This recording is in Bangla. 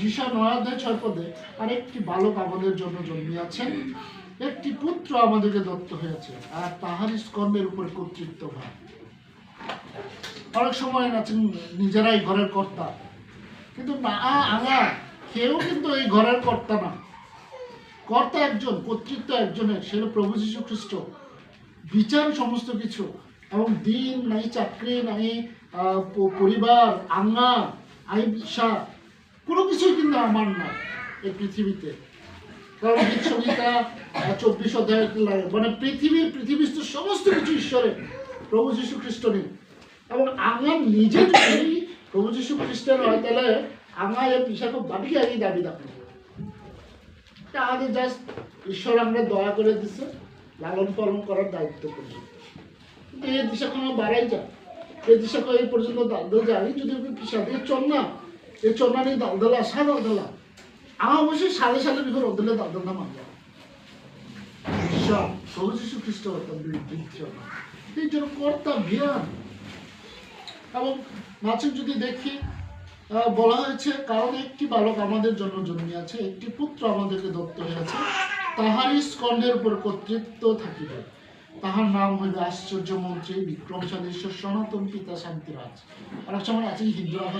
যিশা আরেকটি বালক আমাদের জন্য জন্মিয়াছেন। একটি পুত্র আমাদেরকে দত্ত হয়েছে, আর উপর কর্তৃত্ব অনেক সময় আছেন নিজেরাই ঘরের কর্তা, কিন্তু না কেউ কিন্তু এই ঘরের কর্তা না। কর্তা একজন, কর্তৃত্ব একজনের, সে প্রভু যীশু খ্রিস্ট। বিচার সমস্ত কিছু, এবং দিন নাই, চাকরি নাই পরিবার আঙ্গা আই বিষা কোনো কিছুই কিন্তু আমার না এই পৃথিবীতে। কারণ গীত সংহিতা চব্বিশ অধ্যায়। মানে পৃথিবীর পৃথিবীস্থ সমস্ত কিছু ঈশ্বরের প্রভু যীশু খ্রিস্ট নেই। এবং আমার নিজে যদি প্রভু যীশু খ্রিস্টের হয়, তাহলে আমার এই পিসাকে বাড়িকে আগেই দাবি তা আমাদের জাস্ট ঈশ্বর আমরা দয়া করে দিছে, লালন পালন করার দায়িত্ব করছে কিন্তু এই দিশা কোনো বাড়াই যায়। এই দিশা এই পর্যন্ত দালদল যাই যদি পিসা দিয়ে চন্না এই চন্না নিয়ে দালদলা আসা দালদলা। আমার অবশ্যই সালে সালে বিঘর ওদলে দালদল না মানলাম ঈশ্বর প্রভু যীশু খ্রিস্ট হতাম এই জন্য কর্তা এবং যদি দেখি বলা হয়েছে, কারণ একটি বালক আমাদের জন্য জন্মিয়াছে একটি পুত্র আমাদেরকে দত্ত তাহারই স্কন্ধের উপর কর্তৃত্ব থাকিবে। তাহার নাম হইবে আশ্চর্য মন্ত্রী বিক্রমশালী সনাতন পিতা শান্তিরাজ। অনেক সময় আছে হিন্দুরা